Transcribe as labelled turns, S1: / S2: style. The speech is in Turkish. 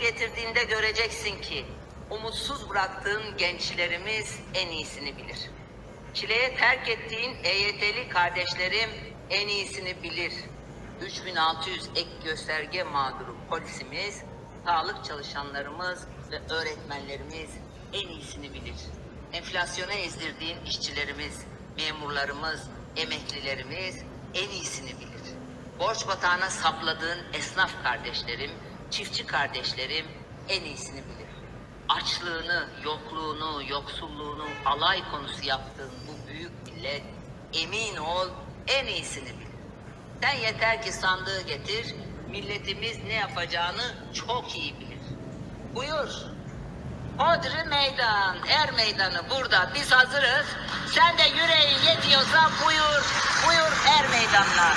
S1: getirdiğinde göreceksin ki umutsuz bıraktığın gençlerimiz en iyisini bilir. Çileye terk ettiğin EYT'li kardeşlerim en iyisini bilir. 3600 ek gösterge mağduru polisimiz, sağlık çalışanlarımız ve öğretmenlerimiz en iyisini bilir. Enflasyona ezdirdiğin işçilerimiz, memurlarımız, emeklilerimiz en iyisini bilir. Borç batağına sapladığın esnaf kardeşlerim, çiftçi kardeşlerim en iyisini bilir. Açlığını, yokluğunu, yoksulluğunu alay konusu yaptığın bu büyük millet emin ol en iyisini bilir. Sen yeter ki sandığı getir, milletimiz ne yapacağını çok iyi bilir. Buyur. Hodri meydan, er meydanı burada biz hazırız. Sen de yüreğin yetiyorsa buyur, buyur er meydanına.